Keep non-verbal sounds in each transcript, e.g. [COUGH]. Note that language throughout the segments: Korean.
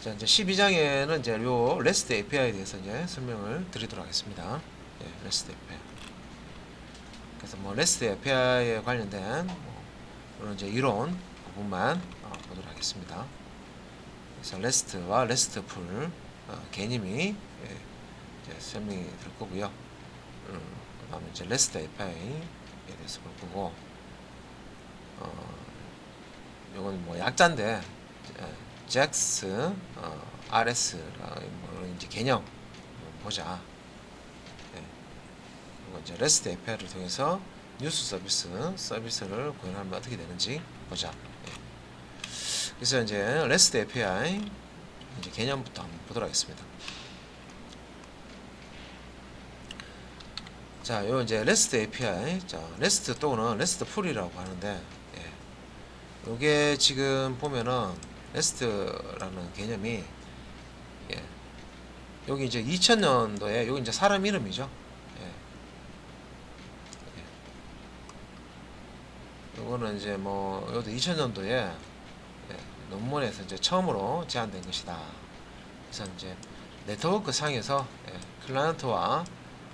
자, 이제 12장에는 이제 요 REST API에 대해서 이제 설명을 드리도록 하겠습니다. 예, REST API. 그래서 뭐 REST API에 관련된 뭐 그런 이제 이론 부분만 어, 보도록 하겠습니다. 그래서 REST와 RESTful 어, 개념이 예, 설명이 될 거고요. 음, 그다음에 이제 REST API에 대해서 볼 거고, 어, 요건 뭐 약자인데 예, JAX, 어, RS라 뭐 이제 개념 보자. 예. 그리고 이제 REST API를 통해서 뉴스 서비스 서비스를 구현하면 어떻게 되는지 보자. 예. 그래서 이제 REST API 이제 개념부터 한번 보도록 하겠습니다. 자, 요 이제 REST API, 자, REST 또는 REST 풀이라고 하는데, 예. 요게 지금 보면은 REST라는 개념이, 예. 여기 이제 2000년도에 여기 이제 사람 이름이죠. 예. 예. 요거는 이제 뭐 요도 2000년도에 예. 논문에서 이제 처음으로 제안된 것이다. 그래서 이제 네트워크 상에서 예. 클라이언트와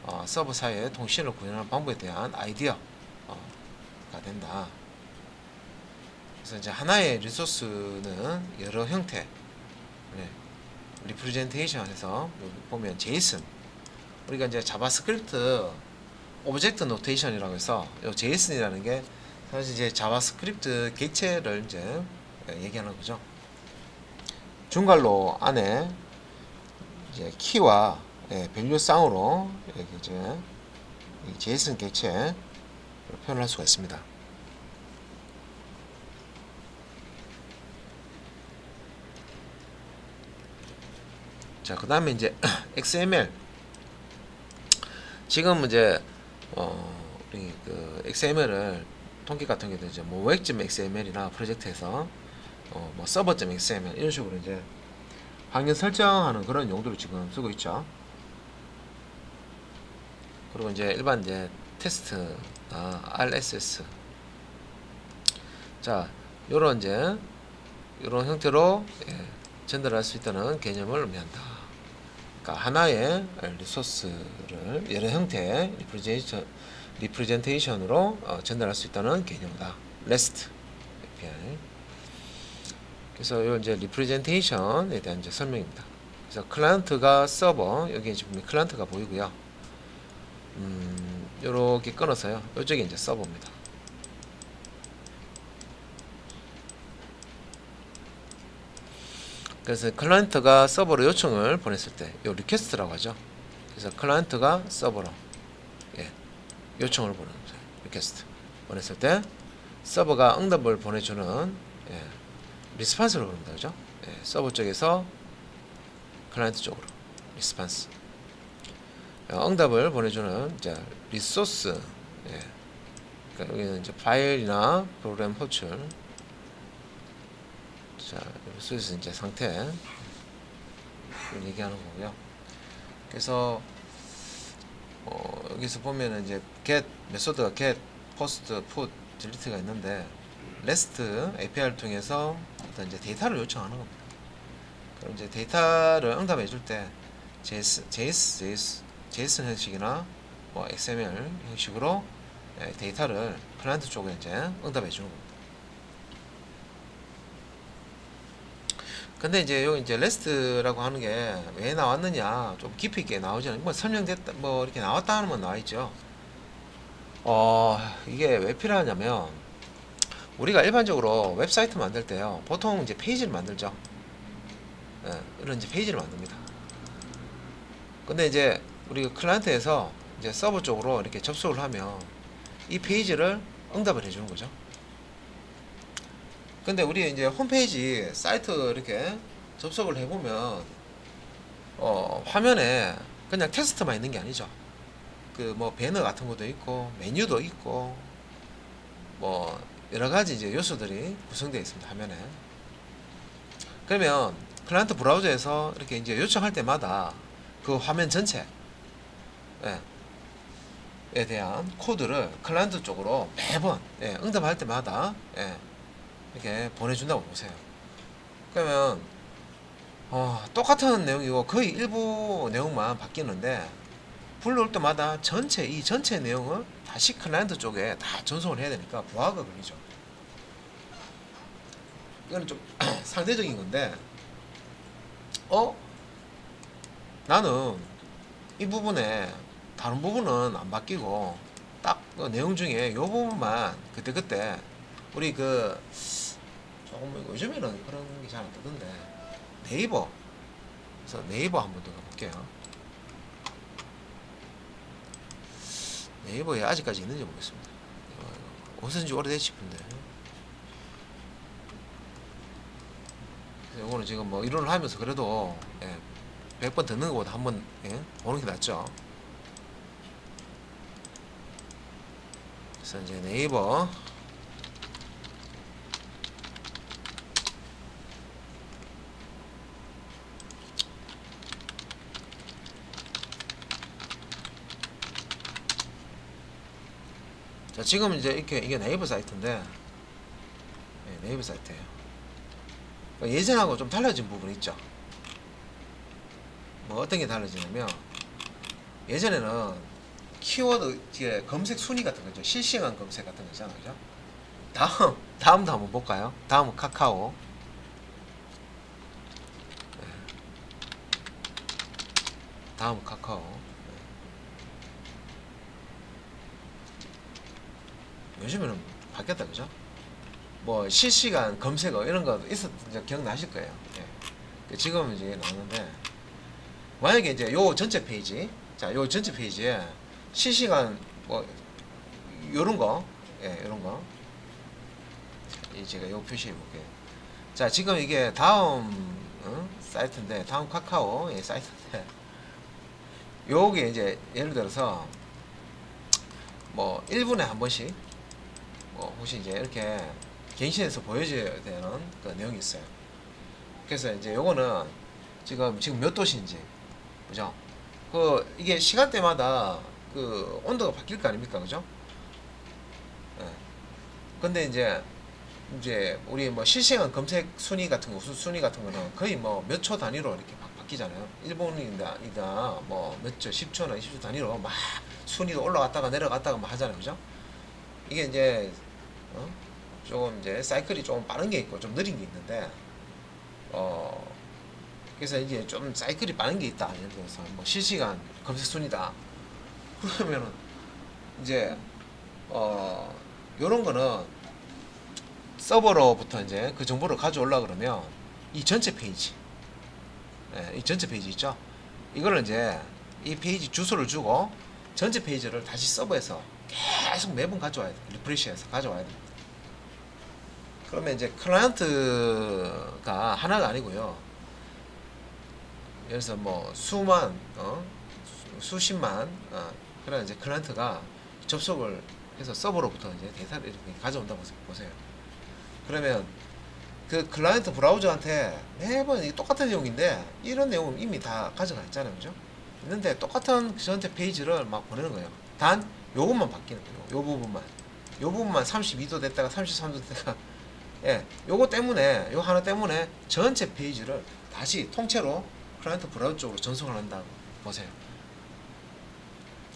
어, 서버 사이의 통신을 구현하는 방법에 대한 아이디어가 된다. 그래서 이제 하나의 리소스는 여러 형태, 네, 리프레젠테이션에서 여기 보면 제이슨, 우리가 이제 자바스크립트 오브젝트 노테이션이라고 해서 이 제이슨이라는 게 사실 이제 자바스크립트 객체를 이제 얘기하는 거죠. 중괄로 안에 이제 키와 예, 밸류 쌍으로 이렇게 이제 이 제이슨 객체를 표현할 수가 있습니다. 자, 그 다음에 이제 [CLEARS THROAT] XML. 지금 이제 어, 우리 그 XML을 통계 같은 경우도 이제 뭐 웹점 XML이나 프로젝트에서 어, 뭐 서버점 XML 이런 식으로 이제 확률 설정하는 그런 용도로 지금 쓰고 있죠. 그리고 이제 일반 이제 테스트, 아, RSS. 자, 요런 이제 요런 형태로 예, 전달할 수 있다는 개념을 의미한다. 그러니까 하나의 리소스를 여러 형태의 리프레젠테이션, 리프레젠테이션으로 어, 전달할 수 있다는 개념이다. REST API. 그래서 요 이제 리프레젠테이션에 대한 이제 설명입니다. 그래서 클라이언트가 서버 여기 지금 클라이언트가 보이고요. 음, 요렇게 끊어서요. 요쪽이 이제 서버입니다. 그래서 클라이언트가 서버로 요청을 보냈을 때, 요 리퀘스트라고 하죠. 그래서 클라이언트가 서버로 예, 요청을 보내는 거죠. 리퀘스트 보냈을 때 서버가 응답을 보내주는 예, 리스판스를 부릅니다. 그죠? 예, 서버 쪽에서 클라이언트 쪽으로 리스판스. 어, 응답을 보내주는 이제 리소스. 예. 그러니까 여기는 이제 파일이나 프로그램 호출. 자, 리소스 이제 상태. 얘기하는 거고요. 그래서 어, 여기서 보면은 이제 get 메소드가 get, post, put, delete가 있는데 REST API를 통해서 어떤 이제 데이터를 요청하는 겁니다. 그럼 이제 데이터를 응답해 줄 때 JS, JS, JS, JSON 형식이나 뭐 XML 형식으로 예, 데이터를 클라이언트 쪽에 이제 응답해 주는 겁니다. 근데 이제 요 이제 REST라고 하는 게 왜 나왔느냐 좀 깊이 있게 나오지 않아요. 뭐 설명됐다 뭐 이렇게 나왔다 하는 건 나와 있죠. 어 이게 왜 필요하냐면 우리가 일반적으로 웹사이트 만들 때요 보통 이제 페이지를 만들죠. 예, 이런 이제 페이지를 만듭니다. 근데 이제 우리 클라이언트에서 이제 서버 쪽으로 이렇게 접속을 하면 이 페이지를 응답을 해주는 거죠. 근데 우리 이제 홈페이지 사이트 이렇게 접속을 해보면 어, 화면에 그냥 텍스트만 있는 게 아니죠. 그 뭐 배너 같은 것도 있고 메뉴도 있고 뭐 여러 가지 이제 요소들이 구성되어 있습니다 화면에. 그러면 클라이언트 브라우저에서 이렇게 이제 요청할 때마다 그 화면 전체 예, 에 대한 코드를 클라이언트 쪽으로 매번 예, 응답할 때마다 예, 이렇게 보내준다고 보세요. 그러면 어, 똑같은 내용이고 거의 일부 내용만 바뀌는데 불러올 때마다 전체 이 전체 내용을 다시 클라이언트 쪽에 다 전송을 해야 되니까 부하가 걸리죠. 이거는 좀 [CLEARS THROAT] 상대적인 건데 어 나는 이 부분에 다른 부분은 안 바뀌고 딱 그 내용 중에 요 부분만 그때 그때 우리 그 조금 요즘에는 그런 게 잘 안 뜨던데 네이버 그래서 네이버 한번 더 가볼게요. 네이버에 아직까지 있는지 모르겠습니다. 이거 없어진 지 오래됐지 싶은데. 요거는 지금 뭐 이론을 하면서 그래도 예, 100번 듣는 것보다 한번 예, 보는 게 낫죠. 그래서 이제 네이버 자 지금 이제 이렇게 이게 네이버 사이트인데 예, 네이버 사이트예요. 그러니까 예전하고 좀 달라진 부분이 있죠. 뭐 어떤 게 달라지냐면 예전에는 키워드 뒤에 검색 순위 같은 거죠. 실시간 검색 같은 거 있잖아요. 그죠? 다음 다음도 한번 볼까요? 다음은 카카오. 네. 다음 카카오. 네. 요즘에는 바뀌었다 그죠? 뭐 실시간 검색어 이런 거 있었 이제 기억나실 거예요. 예. 지금 이제 나오는데 만약에 이제 요 전체 페이지 자 요 전체 페이지에 실시간 뭐 요런 거 예, 요런 거. 이 제가 요 표시해 볼게요. 자, 지금 이게 다음 어? 사이트인데 다음 카카오 예, 사이트인데 요게 이제 예를 들어서 뭐 1분에 한 번씩 뭐 혹시 이제 이렇게 갱신해서 보여줘야 되는 그 내용이 있어요. 그래서 이제 요거는 지금 지금 몇 도시인지 그죠? 그 이게 시간대마다 그 온도가 바뀔 거 아닙니까, 그죠? 예. 근데 이제 이제 우리 뭐 실시간 검색 순위 같은 거, 수- 순위 같은 거는 거의 뭐 몇 초 단위로 이렇게 바, 바뀌잖아요. 일본이다, 이다 뭐몇 초, 10초나 20초 단위로 막 순위도 올라갔다가 내려갔다가 막 하잖아요, 그죠? 이게 이제 어? 조금 이제 사이클이 조금 빠른 게 있고 좀 느린 게 있는데 어 그래서 이제 좀 사이클이 빠른 게 있다. 예를 들어서 뭐 실시간 검색 순위다. 그러면은 이제 어 요런 거는 서버로부터 이제 그 정보를 가져올라 그러면 이 전체 페이지 예, 이 전체 페이지 있죠 이거를 이제 이 페이지 주소를 주고 전체 페이지를 다시 서버에서 계속 매번 가져와야 돼 리프레시해서 가져와야 돼 그러면 이제 클라이언트가 하나가 아니고요 들어서 뭐 수만 어? 수- 수십만 어, 그런 이제 클라이언트가 접속을 해서 서버로부터 이제 데이터를 이렇게 가져온다고 보세요. 그러면 그 클라이언트 브라우저한테 매번 이 똑같은 내용인데 이런 내용 이미 다 가져가 있잖아요, 그죠? 있는데 똑같은 그 전체 페이지를 막 보내는 거예요. 단 요것만 바뀌는 거예요. 요 부분만. 요 부분만 32도 됐다가 33도 됐다가 예, 요거 때문에 요 하나 때문에 전체 페이지를 다시 통째로 클라이언트 브라우저 쪽으로 전송을 한다고 보세요.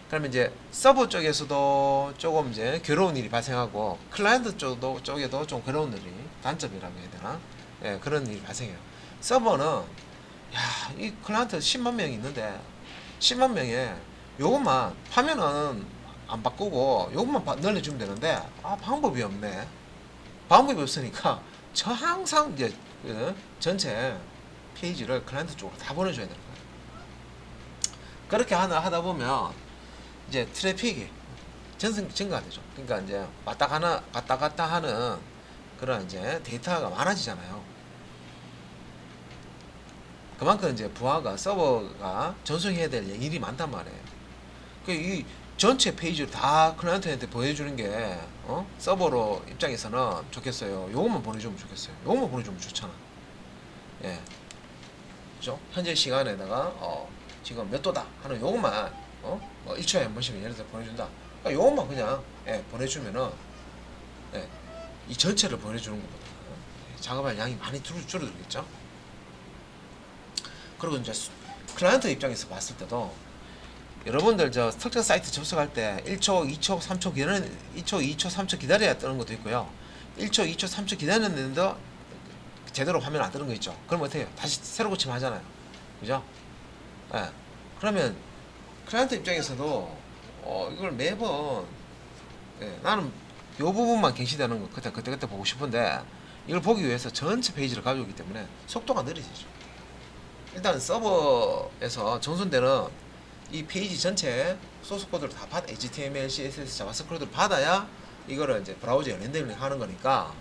그러면 이제 서버 쪽에서도 조금 이제 괴로운 일이 발생하고 클라이언트 쪽도 쪽에도 좀 괴로운 일이 단점이라고 해야 되나? 예, 그런 일이 발생해요. 서버는 야, 이 클라이언트 10만 명이 있는데 10만 명에 요것만 화면은 안 바꾸고 요것만 바- 늘려주면 되는데 아 방법이 없네. 방법이 없으니까 저 항상 이제 그 전체 페이지를 클라이언트 쪽으로 다 보내줘야 되는 거예요. 그렇게 하나 하다 보면 이제 트래픽이 전승 증가가 되죠. 그러니까 이제 왔다 가나 왔다 갔다 하는 그런 이제 데이터가 많아지잖아요. 그만큼 이제 부하가 서버가 전송해야 될 일이 많단 말이에요. 그이 전체 페이지를 다 클라이언트한테 보여주는 게 어? 서버로 입장에서는 좋겠어요. 요것만 보내주면 좋겠어요. 요것만 보내주면 좋잖아. 예. 그죠? 현재 시간에다가 어, 지금 몇 도다 하는 요것만 어? 뭐 1초에 한 번씩 예를 들어 보내준다. 그러니까 요것만 그냥 예, 보내주면은 예, 이 전체를 보내주는 것보다 예, 작업할 양이 많이 줄, 줄어들겠죠. 그리고 이제 수- 클라이언트 입장에서 봤을 때도 여러분들 저 특정 사이트 접속할 때 1초, 2초, 3초 기다리는 2초, 2초, 3초 기다려야 뜨는 것도 있고요. 1초, 2초, 3초 기다렸는데도 제대로 화면 안 뜨는 거 있죠. 그럼 어떻게 해요? 다시 새로 고치면 하잖아요. 그죠? 예. 그러면 클라이언트 입장에서도 어, 이걸 매번 예, 나는 요 부분만 갱신되는 거 그때 그때 그때 보고 싶은데 이걸 보기 위해서 전체 페이지를 가져오기 때문에 속도가 느려지죠. 일단 서버에서 정손되는 이 페이지 전체 소스 코드를 다 받, HTML, CSS, 자바스크립트를 받아야 이거를 이제 브라우저에 렌더링 하는 거니까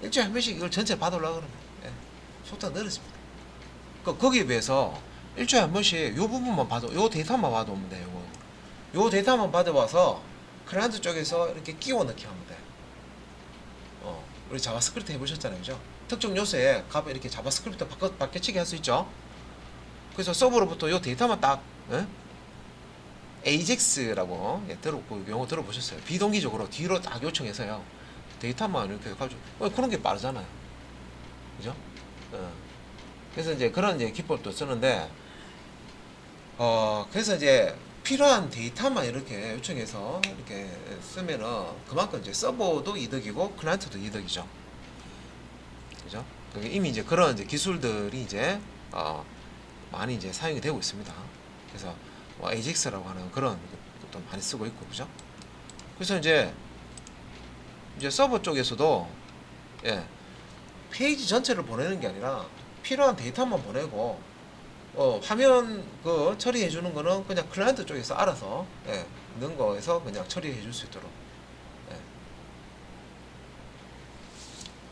일주일에 한 번씩 이걸 전체 받으려고 그러면 예, 속도가 느려집니다. 그, 거기에 비해서 일주일에 한 번씩 요 부분만 봐도 요 데이터만 봐도 오면 돼요. 요거. 요 데이터만 받아와서 클라이언트 쪽에서 이렇게 끼워 넣기 하면 돼. 어, 우리 자바스크립트 해보셨잖아요, 그죠? 특정 요소에 값 이렇게 자바스크립트 바꿔 바뀌치게 할 수 있죠. 그래서 서버로부터 요 데이터만 딱 예? AJAX라고 예, 들어보고 용어 들어보셨어요? 비동기적으로 뒤로 딱 요청해서요. 데이터만 이렇게 가지고 어, 그런 게 빠르잖아요. 그죠? 어. 그래서 이제 그런 이제 기법도 쓰는데 어 그래서 이제 필요한 데이터만 이렇게 요청해서 이렇게 쓰면은 그만큼 이제 서버도 이득이고 클라이언트도 이득이죠. 그죠? 이미 이제 그런 이제 기술들이 이제 어 많이 이제 사용이 되고 있습니다. 그래서 뭐 AJAX라고 하는 그런 것도 많이 쓰고 있고 그죠? 그래서 이제 이제 서버 쪽에서도 예 페이지 전체를 보내는 게 아니라 필요한 데이터만 보내고 어 화면 그 처리해 주는 거는 그냥 클라이언트 쪽에서 알아서 예 넣은 거에서 그냥 처리해 줄 수 있도록 예.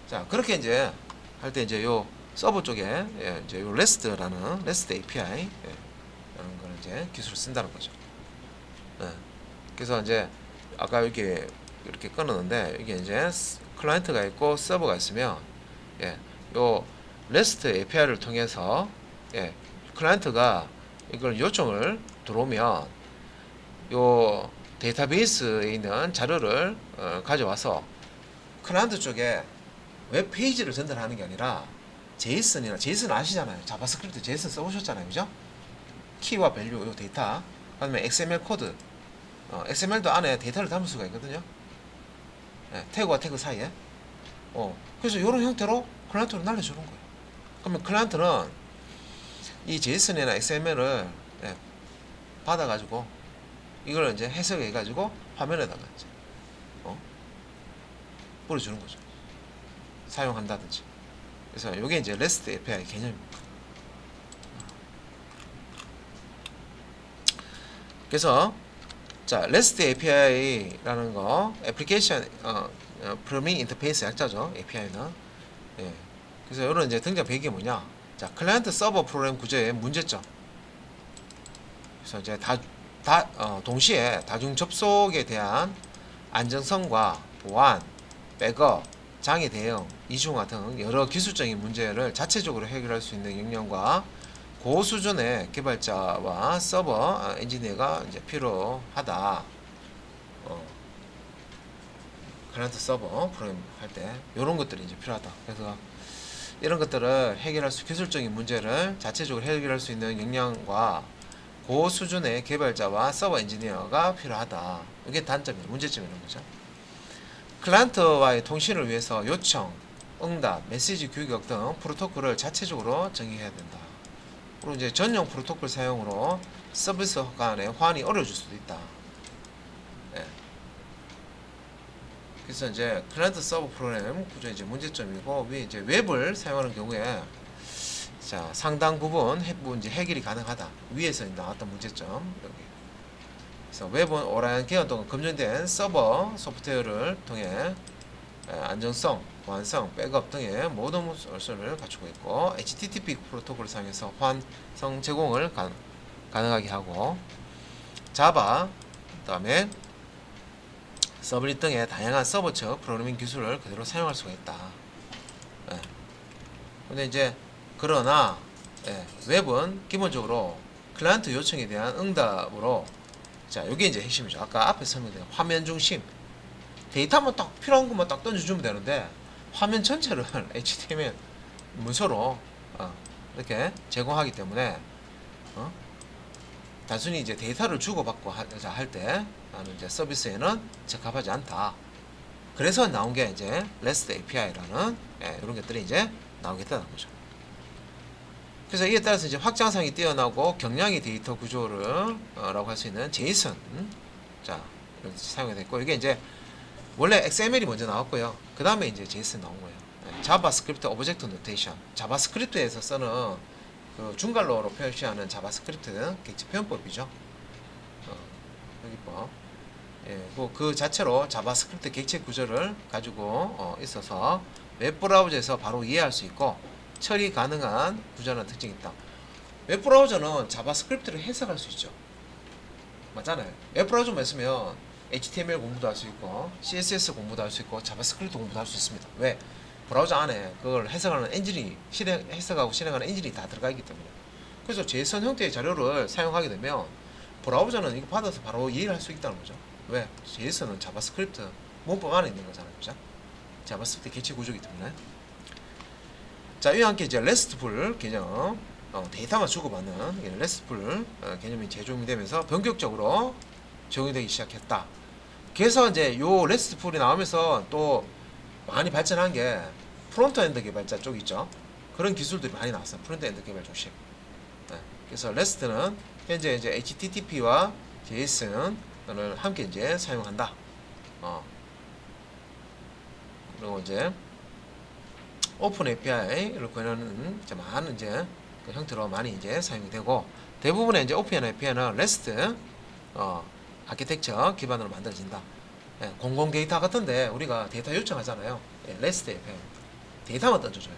자 그렇게 이제 할 때 이제 요 서버 쪽에 예, 이제 요 REST라는 REST API 예, 이제 기술을 쓴다는 거죠. 예. 그래서 이제 아까 이렇게 이렇게 끊었는데 이게 이제 스- 클라이언트가 있고 서버가 있으면 예, 요 REST API를 통해서 예, 클라이언트가 이걸 요청을 들어오면 요 데이터베이스에 있는 자료를 어, 가져와서 클라이언트 쪽에 웹 페이지를 전달하는 게 아니라 제이슨이나 제이슨 아시잖아요. 자바스크립트 제이슨 써보셨잖아요, 그죠? 키와 밸류 요 데이터, 그다음에 XML 코드, 어, XML도 안에 데이터를 담을 수가 있거든요. 예, 태그와 태그 사이에. 어, 그래서 이런 형태로 클라이언트로 날려주는 거예요. 그러면 클라이언트는 이 제이슨이나 XML을 예, 받아가지고 이걸 이제 해석해가지고 화면에다가 이제 어? 뿌려주는 거죠. 사용한다든지. 그래서 이게 이제 REST API 개념입니다. 그래서 자 REST API라는 거 애플리케이션 어, 어 프로그래밍 인터페이스 약자죠 API는. 예. 그래서 이런 이제 등장 배경이 뭐냐? 자 클라이언트 서버 프로그램 구조의 문제점. 그래서 이제 다, 다 어, 동시에 다중 접속에 대한 안정성과 보안, 백업, 장애 대응, 이중화 등 여러 기술적인 문제를 자체적으로 해결할 수 있는 역량과 고 수준의 개발자와 서버 엔지니어가 이제 필요하다. 어, 클라이언트 서버 프로그램 할 때 이런 것들이 이제 필요하다. 그래서 이런 것들을 해결할 수 기술적인 문제를 자체적으로 해결할 수 있는 역량과 고 수준의 개발자와 서버 엔지니어가 필요하다. 이게 단점이에요. 문제점이라는 거죠. 클라이언트와의 통신을 위해서 요청, 응답, 메시지 규격 등 프로토콜을 자체적으로 정의해야 된다. 그리고 이제 전용 프로토콜 사용으로 서비스 간의 호환이 어려워질 수도 있다. 예. 그래서 이제 클라이언트 서버 프로그램 구조 이제 문제점이고 위에 이제 웹을 사용하는 경우에 자 상당 부분 해, 뭐 해결이 가능하다. 위에서 나왔던 문제점 여기. 그래서 웹은 오랜 기간 동안 검증된 서버 소프트웨어를 통해 에, 안정성, 보안성, 백업 등의 모든 요소를 갖추고 있고 HTTP 프로토콜을 사용해서 환성 제공을 가, 가능하게 하고 자바 그 다음에 서브릿 등의 다양한 서버 측 프로그래밍 기술을 그대로 사용할 수가 있다. 예. 근데 이제 그러나 예, 웹은 기본적으로 클라이언트 요청에 대한 응답으로 자, 이게 이제 핵심이죠. 아까 앞에 설명드린 화면 중심 데이터만 딱 필요한 것만 딱 던져주면 되는데 화면 전체를 [LAUGHS] HTML 문서로 어, 이렇게 제공하기 때문에 어? 단순히 이제 데이터를 주고받고 할때 나는 이제 서비스에는 적합하지 않다. 그래서 나온 게 이제 REST API라는 예, 이런 것들이 이제 나오겠다는 거죠. 그래서 이에 따라서 이제 확장성이 뛰어나고 경량의 데이터 구조를 어, 라고 할 수 있는 제이슨 자 이렇게 사용이 됐고 이게 이제 원래 XML이 먼저 나왔고요. 그 다음에 이제 제이슨 나온 거예요. 네, 자바스크립트 오브젝트 노테이션 자바스크립트에서 쓰는 그 중괄호로 표시하는 자바스크립트 객체 표현법이죠. 어, 여기법. 예, 그, 그 자체로 자바스크립트 객체 구조를 가지고 어, 있어서 웹브라우저에서 바로 이해할 수 있고 처리 가능한 구조라는 특징이 있다. 웹브라우저는 자바스크립트를 해석할 수 있죠. 맞잖아요. 웹브라우저만 있으면 HTML 공부도 할 수 있고 CSS 공부도 할 수 있고 자바스크립트 공부도 할 수 있습니다. 왜? 브라우저 안에 그걸 해석하는 엔진이 실행 해석하고 실행하는 엔진이 다 들어가 있기 때문에. 그래서 JSON 형태의 자료를 사용하게 되면 브라우저는 이거 받아서 바로 이해를 할 수 있다는 거죠. 왜? JSON은 자바스크립트 문법 안에 있는 거잖아요. 그죠? 자바스크립트 개체 구조이기 때문에. 자, 이와 함께 이제 RESTful 개념, 어, 데이터만 주고받는 RESTful 어, 개념이 제공이 되면서 본격적으로 적용이 되기 시작했다. 그래서 이제 요 RESTful이 나오면서 또 많이 발전한 게 프론트 엔드 개발자 쪽 있죠. 그런 기술들이 많이 나왔어요. 프론트 엔드 개발 쪽식. 네. 그래서 REST는 현재 이제 HTTP와 JSON을 함께 이제 사용한다. 어. 그리고 이제 오픈 API를 권하는 이제 많은 이제 그 형태로 많이 이제 사용이 되고 대부분의 이제 오픈 API는 REST 어, 아키텍처 기반으로 만들어진다. 예, 공공 데이터 같은데 우리가 데이터 요청하잖아요. 예, REST API 데이터만 던져줘요.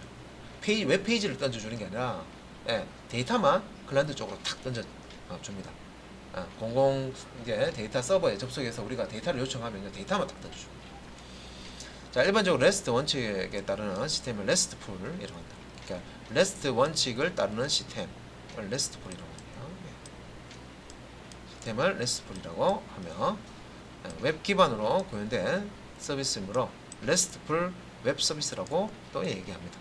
페이지 웹 페이지를 던져주는 게 아니라 예, 데이터만 클라이언트 쪽으로 탁 던져 어. 아, 공공 이제 데이터 서버에 접속해서 우리가 데이터를 요청하면 데이터만 탁 던져줍니다. 자, 일반적으로 REST 원칙에 따르는 시스템을 RESTful이라고 한다. 그러니까 REST 원칙을 따르는 시스템을 RESTful이라고 해 시스템을 RESTful이라고 하며 예, 웹 기반으로 구현된 서비스이므로 RESTful 웹 서비스라고 또 얘기합니다.